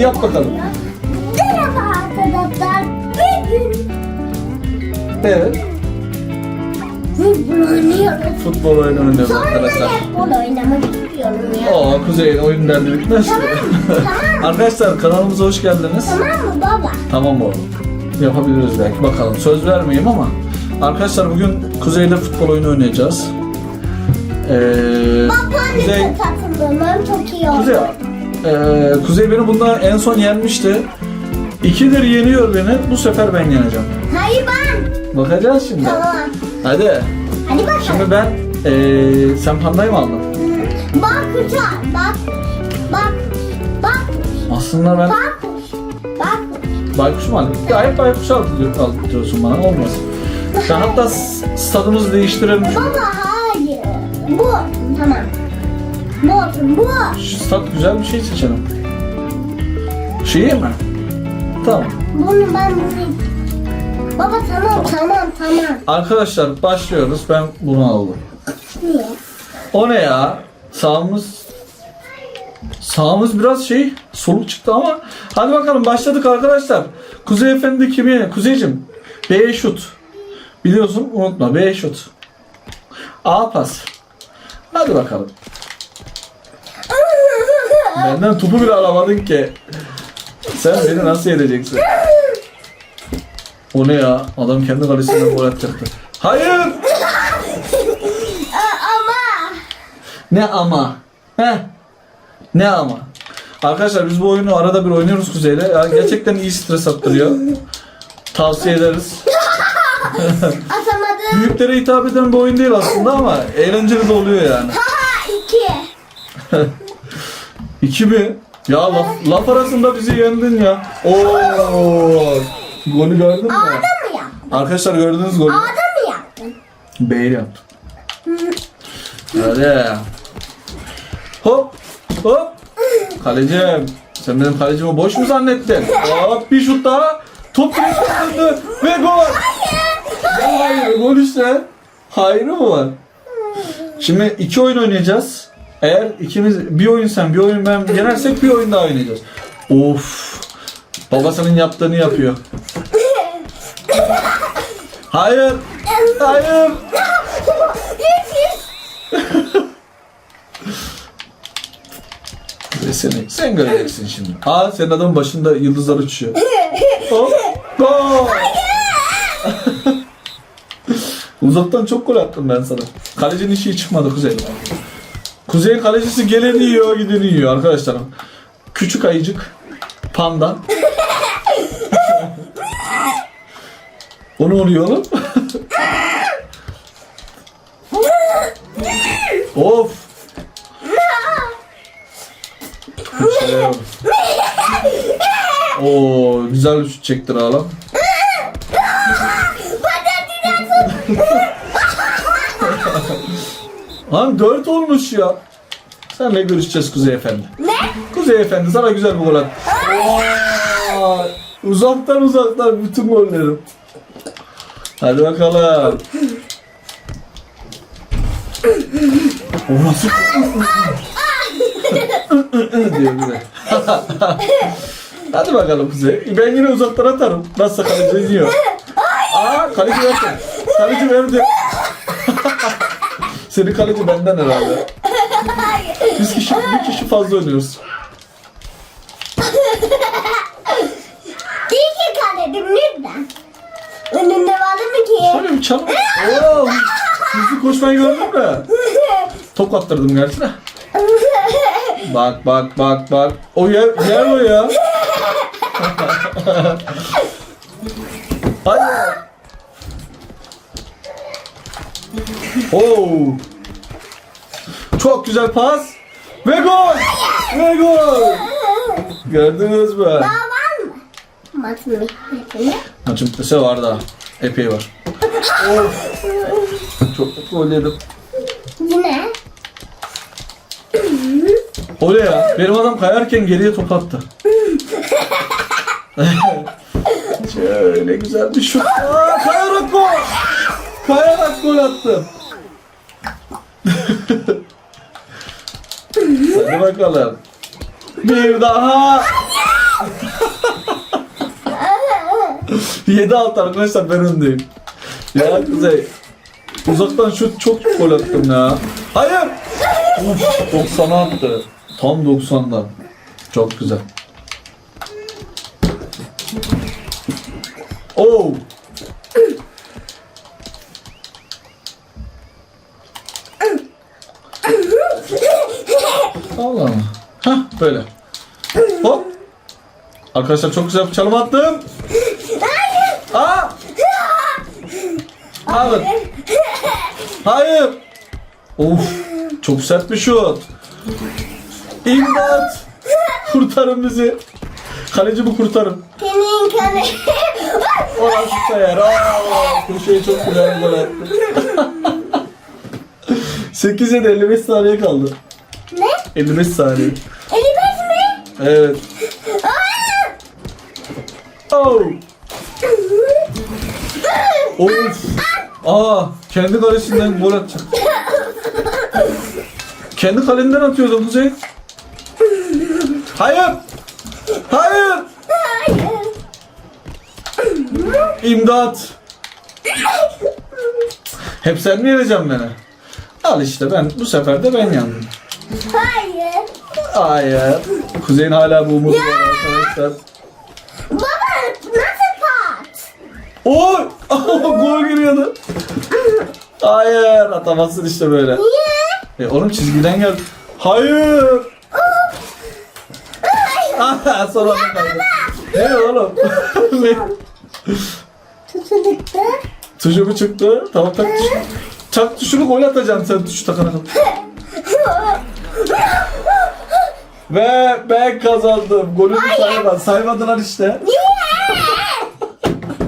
Yap bakalım. Merhaba arkadaşlar. Bugün Evet. futbol oynuyoruz. Futbol oyunu oynuyoruz Sonra da arkadaşlar. futbol oynamak istiyorum ya. Oo Kuzey'in oyun derdi bitmez ki. Tamam. Arkadaşlar kanalımıza hoş geldiniz. Tamam mı baba? Tamam oğlum. Yapabiliriz belki bakalım. Söz vermeyeyim ama. Arkadaşlar bugün Kuzey'le futbol oyunu oynayacağız. Ee, Baba Kuzey, ne katılımım çok iyi oldu. Kuzey, ee, Kuzey beni bundan en son yenmişti. İkidir yeniyor beni. Bu sefer ben yeneceğim. Hayır ben. Bakacağız şimdi. Tamam. Hadi. Hadi bakalım. Şimdi ben ee, sen pandayı mı aldın? Bak kuşa. Bak. Bak. Bak. Aslında ben Bak. Bak. baykuş mu aldım? Ya hep baykuş aldırıyorsun bana olmaz. Ben hatta stadımızı değiştirelim. Baba hayır. Bu. Tamam. Bu olsun. Bu. Şu stat güzel bir şey seçelim. Şey mi? Tamam. Bunu ben bunu. Baba tamam tamam tamam. Arkadaşlar başlıyoruz. Ben bunu aldım. Niye? O ne ya? Sağımız Sağımız biraz şey soluk çıktı ama hadi bakalım başladık arkadaşlar. Kuzey Efendi kimi? Kuzeycim B şut. Biliyorsun unutma B şut. A pas. Hadi bakalım. Benden topu bile alamadın ki. Sen beni nasıl edeceksin? O ne ya? Adam kendi kalesinden gol atacaktı. Hayır! Ama. Ne ama? He? Ne ama? Arkadaşlar biz bu oyunu arada bir oynuyoruz Kuzey'le. Yani gerçekten iyi stres attırıyor. Tavsiye ederiz. Atamadım. Büyüklere hitap eden bir oyun değil aslında ama eğlenceli de oluyor yani. Ha iki. İki mi? Ya laf, laf arasında bizi yendin ya. Oo! Golü gördün mü? A'da mı yaptın? Arkadaşlar gördünüz golü. A'da mı yaptın? B'yi yaptım. Hadi. Hop hop. Kalecim. Sen benim kalecimi boş mu zannettin? Hop bir şut daha. Top direkten döndü ve gol. Ya hayır gol işte. Hayır mı var? Şimdi iki oyun oynayacağız. Eğer ikimiz bir oyun sen bir oyun ben yenersek bir oyun daha oynayacağız. Of. Babasının yaptığını yapıyor. Hayır. Hayır. Ve seni, sen göreceksin şimdi. Aa senin adamın başında yıldızlar uçuyor. Hop. Uzaktan çok gol attım ben sana. Kalecinin işi çıkmadı Kuzey. Kuzey kalecisi geleni yiyor, gideni yiyor arkadaşlar. Küçük ayıcık, panda. o ne oluyor oğlum? of. Şey. Oo güzel bir şut çektir ağlam. Lan dört olmuş ya. Senle görüşeceğiz Kuzey Efendi. Ne? Kuzey Efendi sana güzel bir gol at. Oo, uzaktan uzaktan bütün gollerim. Hadi bakalım. O nasıl? diyor bir de. Hadi bakalım Kuzey. Ben yine uzaktan atarım. Nasıl kaleci yiyor. Aa kaleci verdi. Kaleci verdi. Senin kaleci benden herhalde. Biz kişi, bir kişi fazla oynuyoruz. İyi ki kaledim lütfen. Önünde vardı mı ki? Şöyle bir çal. Oo, hızlı koşmayı gördün mü? Top kaptırdım gerçi de. Bak bak bak bak. O yer, yer o ya. Hayır. Oo. Çok güzel pas. Ve gol. Ve gol. Gördünüz mü? Daha var mı? Maçın bitmesine. Maçın bitmesi var daha. Epey var. of. Çok mutlu gol. Yine. Oley ya. Benim adam kayarken geriye top attı. Şöyle güzel bir şut. Aa, kayarak gol. Kayarak gol attım. Hadi bakalım. Bir daha. Yedi alt arkadaşlar ben öndeyim. Ya Kuzey. Uzaktan şut çok gol attım ya. Hayır. Of 90'a attı. Tam 90'dan. Çok güzel. Oh. Allah Allah. Hah böyle. Hop. Arkadaşlar çok güzel bir çalım attım. Aa! Alın. Hayır. Of. Çok sert bir şut. İmdat. Kurtarın bizi. Kaleci bu kurtarın. Senin kanı. Orası sayar. Aa, köşeyi çok güzel gol attı. 8'e de 55 saniye kaldı. Ne? 55 saniye. 55 mi? Evet. Oh. Of. Aa, kendi kalesinden gol atacak. Kendi kalenden atıyordu Kuzey. Hayır. Hayır. Hayır. İmdat. Hep sen mi yeneceksin beni? Al işte ben bu sefer de ben yandım. Hayır. Hayır. Kuzey'in hala bu umudu var arkadaşlar. Baba nasıl pat? Oy! Gol giriyordu. Hayır atamazsın işte böyle. Niye? E, oğlum çizgiden gel. Hayır. Aha sonra da kaydı. Ne oğlum? ne? Tutuluktu. Tuşu mu çıktı? Tamam tak tuşu. Çak tuşunu gol atacaksın sen tuşu takana kadar. Ve ben kazandım. Golünü saymadın. Saymadılar işte.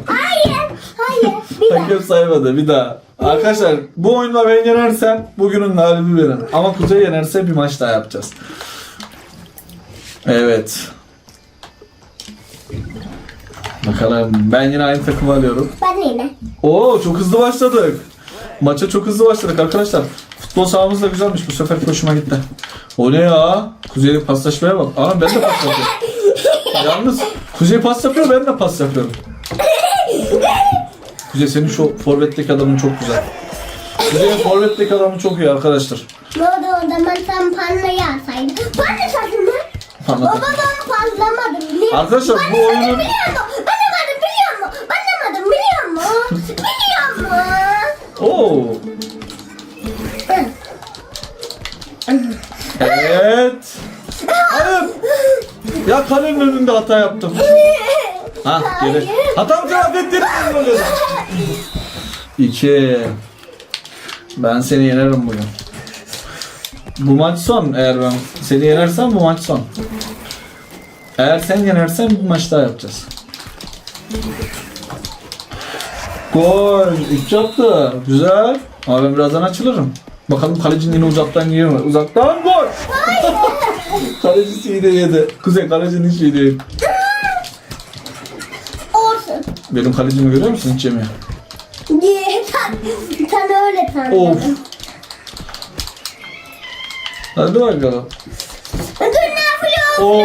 Hayır. Hayır. Bir daha. Saymadı bir daha. Arkadaşlar bu oyunda ben yenersem bugünün galibi benim. Ama Kuzey yenerse bir maç daha yapacağız. Evet. Bakalım ben yine aynı takımı alıyorum. Ben de yine. Oo çok hızlı başladık. Maça çok hızlı başladık arkadaşlar. Futbol sahamız da güzelmiş. Bu sefer hoşuma gitti. O ne ya? Kuzey'in paslaşmaya bak. Aa ben de pas yapıyorum. Yalnız Kuzey pas yapıyor ben de pas yapıyorum. Kuzey senin şu forvetteki adamın çok güzel. Kuzey'in forvetteki adamı çok iyi arkadaşlar. Ne oldu o zaman sen parlayı alsaydın. Ben de saçımı. Parla Baba ben parlamadım biliyor musun? Arkadaşlar, bu oyunun-? Ben de biliyor musun? Ben de biliyor musun? Biliyor musun? Oo. Evet. Hayır. Ya kalenin önünde hata yaptım. Ha, geri. Hatam ettirdin böyle. İki. Ben seni yenerim bugün. Bu maç son. Eğer ben seni yenersem bu maç son. Eğer sen yenersen bir maç daha yapacağız. Gol. İlk yaptı. Güzel. Ama ben birazdan açılırım. Bakalım kalecinin yine uzaktan yiyor mu? Uzaktan gol. Kalecisi yine yedi. Kuzey kalecinin iyi değil. Olsun. Benim kalecimi görüyor musun? Hiç yemiyor. Sen, öyle tanıdın. Of. Hadi bakalım. Dur ne yapıyorsun? Oo.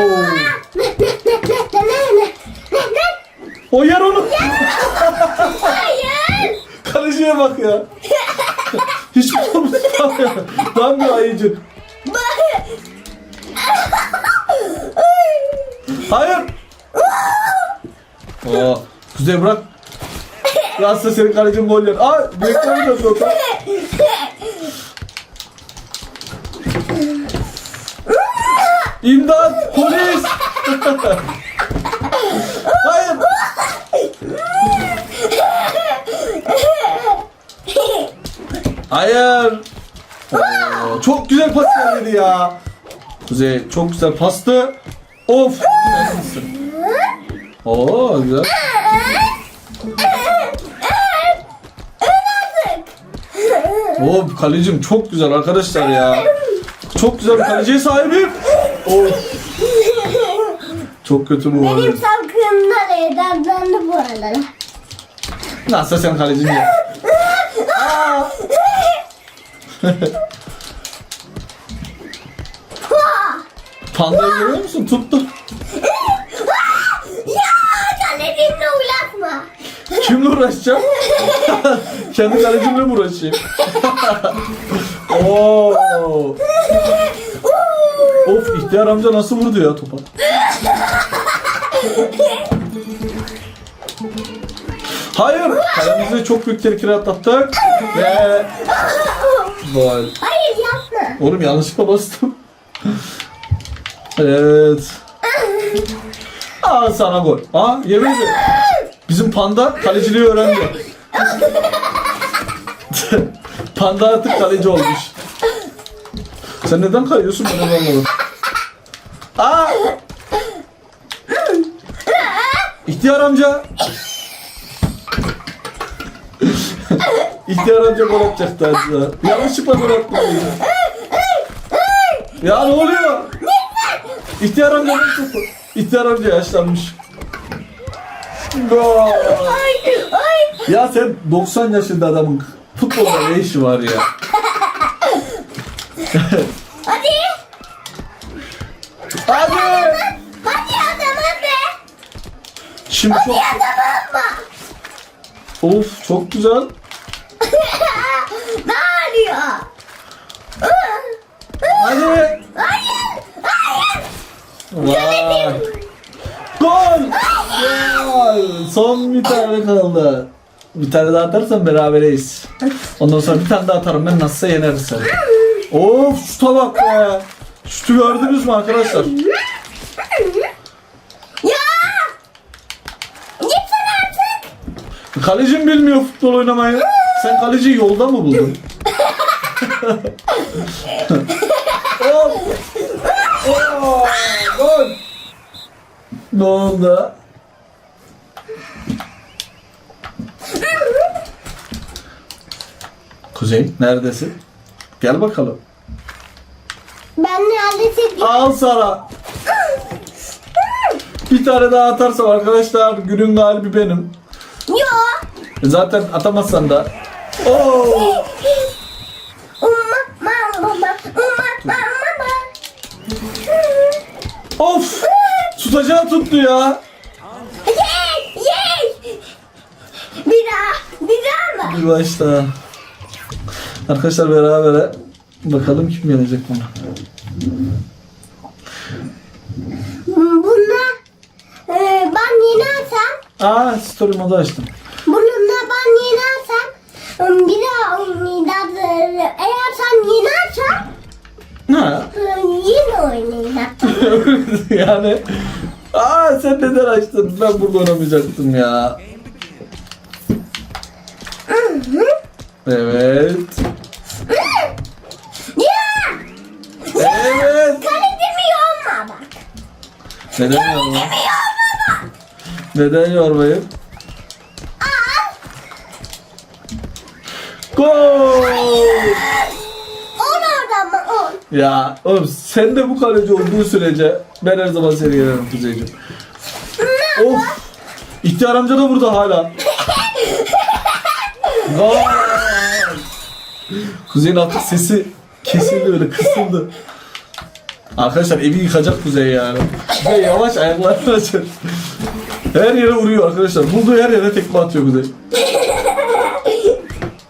Ne ne ne ne ne ne ne ne O yer onu. Hayır. Kaleciye bak ya. Hiç tutamıyor. Tam bir ayıcık. Hayır. Oo. Kuzey bırak. Rahatsız senin kalecin gol yer. Aa, direkten de top. İmdat! Polis! Hayır! Hayır! Oo, çok güzel pas geldi ya. Kuzey çok güzel pastı. Of! Oo güzel. Oo kalecim çok güzel arkadaşlar ya. Çok güzel bir kaleciye sahibim. Of. Çok kötü bu. oyun. Benim salkımdan evlendim bu arada. Nasıl sen kalecin ya? Pandayı görüyor musun? Tuttu. ya kalemimle uğraşma. Kimle uğraşacağım? Kendi kalecimle mi uğraşayım? Oo. Of ihtiyar amca nasıl vurdu ya topa? Hayır. Kalemize çok büyük tehlikeli atlattık. Ve gol. Hayır yapma. Oğlum yanlışlıkla bastım. Evet. Aa sana gol. Aa yemin ederim. Bizim panda kaleciliği öğrendi. panda artık kaleci olmuş. Sen neden kayıyorsun ben anlamadım. Aa! İhtiyar amca. İhtiyar amca gol atacaktı aslında. Yanlışlıkla gol attı. Ya ne oluyor? İhtiyar amca ne topu? İhtiyar amca yaşlanmış. Gol. Ya sen 90 yaşında adamın futbolda ne işi var ya? Hadi. Hadi. Hadi adamım be. Şimdi çok... Adamım mı? Of çok güzel. ne arıyor? Hadi. Hayır. Vay. Gol. Gol. Son bir tane kaldı. Bir tane daha atarsan berabereyiz. Ondan sonra bir tane daha atarım ben nasılsa yeneriz seni. Of şuta bak be. Şutu gördünüz mü arkadaşlar? Ya. Gitsin artık. Kalecim bilmiyor futbol oynamayı. Sen kaleciyi yolda mı buldun? Hop. Oo, Gol. Ne oldu? Kuzey neredesin? Gel bakalım. Ben neredesin? Al sana. Bir tane daha atarsam arkadaşlar günün galibi benim. Yok. Zaten atamazsan da. Oo. Of! Tutacağı tuttu ya. Yey yey. Bir daha bir daha mı? Bir başta. Arkadaşlar beraber bakalım kim gelecek bana. Bununla e, ben yeni alsam, Aa story modu açtım. bununla ben yeni alsam e, bir daha oynayacağız. Eğer sen yeni alsan Ha. e, yine oynayacağız. yani Aa sen neden açtın? Ben burada oynamayacaktım ya. Evet. Evet. Kalecimi yorma bak. Neden yorma? Yorma bak. Neden yormayayım? Gol! On orada mı on? Ya oğlum sen de bu kaleci olduğu sürece ben her zaman seni yenerim Kuzeyciğim. Of! İhtiyar amca da burada hala. Kuzey'in artık sesi kesildi böyle kısıldı. Arkadaşlar evi yıkacak Kuzey yani. Kuzey yavaş ayaklarını açın. Her yere vuruyor arkadaşlar. Bulduğu her yere tekme atıyor Kuzey.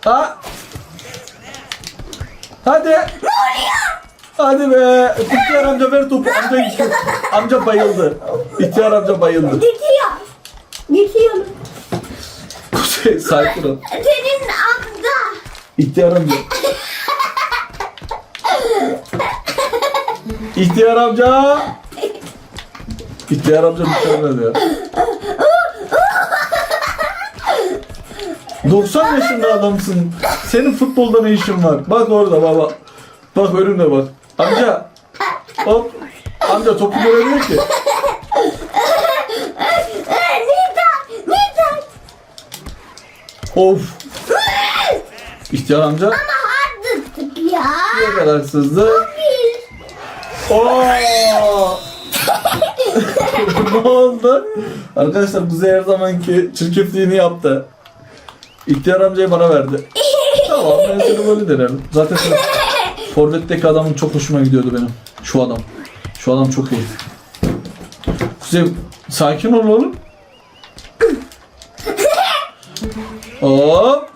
Ha? Hadi. Hadi be. İhtiyar amca ver topu. Amca gitti. Amca bayıldı. İhtiyar amca bayıldı. Gidiyor. Gidiyorum. Kuzey sakin ol. Senin amca. İhtiyar amca. İhtiyar amca. İhtiyar amca mükemmel ya. 90 yaşında adamsın. Senin futbolda ne işin var? Bak orada baba. Bak önümde bak. Amca. Hop. Amca topu göremiyor ki. Nida. Nida. Of. İhtiyar amca Ama hardık ya. ne kadar sızdı. Bir. Oo! ne oldu? Arkadaşlar Kuzey her zamanki çirkefliğini yaptı. İhtiyar amcayı bana verdi. tamam ben seni böyle denerim. Zaten sen Forvet'teki adamın çok hoşuma gidiyordu benim. Şu adam. Şu adam çok iyi. Kuzey sakin ol oğlum. Hop.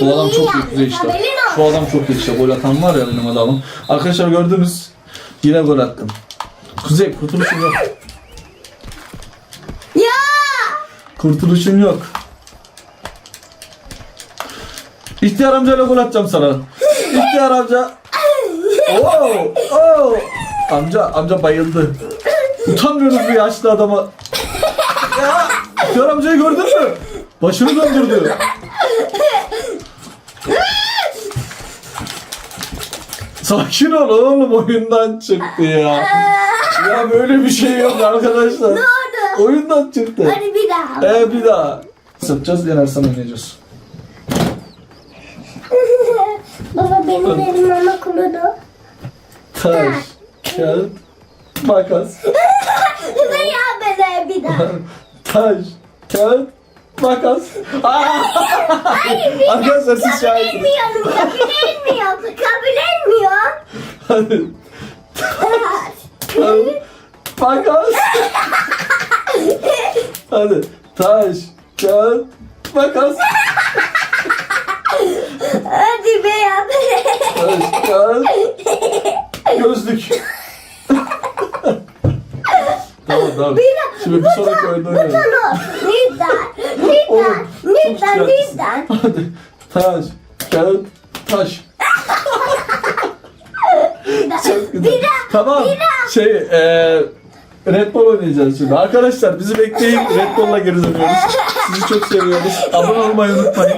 Bu adam çok iyi. Kuzey işte. Şu adam çok iyi işte. Gol atan var ya benim adamım. Arkadaşlar gördünüz. Yine gol attım. Kuzey kurtuluşun yok. Ya! Kurtuluşun yok. İhtiyar amcayla gol atacağım sana. İhtiyar amca. Oo, oo. Amca, amca bayıldı. Utanmıyoruz bu yaşlı adama. Ya, İhtiyar amcayı gördün mü? Başını döndürdü. Sakin ol oğlum oyundan çıktı ya. Ya böyle bir şey yok arkadaşlar. Ne oldu? Oyundan çıktı. Hadi bir daha. Ee bir daha. Satacağız yenersen oynayacağız. Baba benim elim ama kurudu. Taş, kağıt, makas. Böyle bir daha. Taş, kağıt, makas. Aa! Arkadaşlar siz Kabul şahitsiniz. etmiyorum, kabul etmiyorum, kabul etmiyorum. Hadi. Kağıt, makas. Hadi. Taş, kağıt, makas. Hadi be ya. Taş, kağıt, gözlük. tamam tamam. Şimdi bir sonraki oyunda oynayalım. Lütfen lütfen, lütfen, lütfen. Hadi. Taş, kağıt, taş. Çok güzel. Bir daha, Tamam. bir daha. Şey, e, Red Bull oynayacağız şimdi. Arkadaşlar bizi bekleyin. Red Bull'la geri dönüyoruz. Sizi çok seviyoruz. Abone olmayı unutmayın.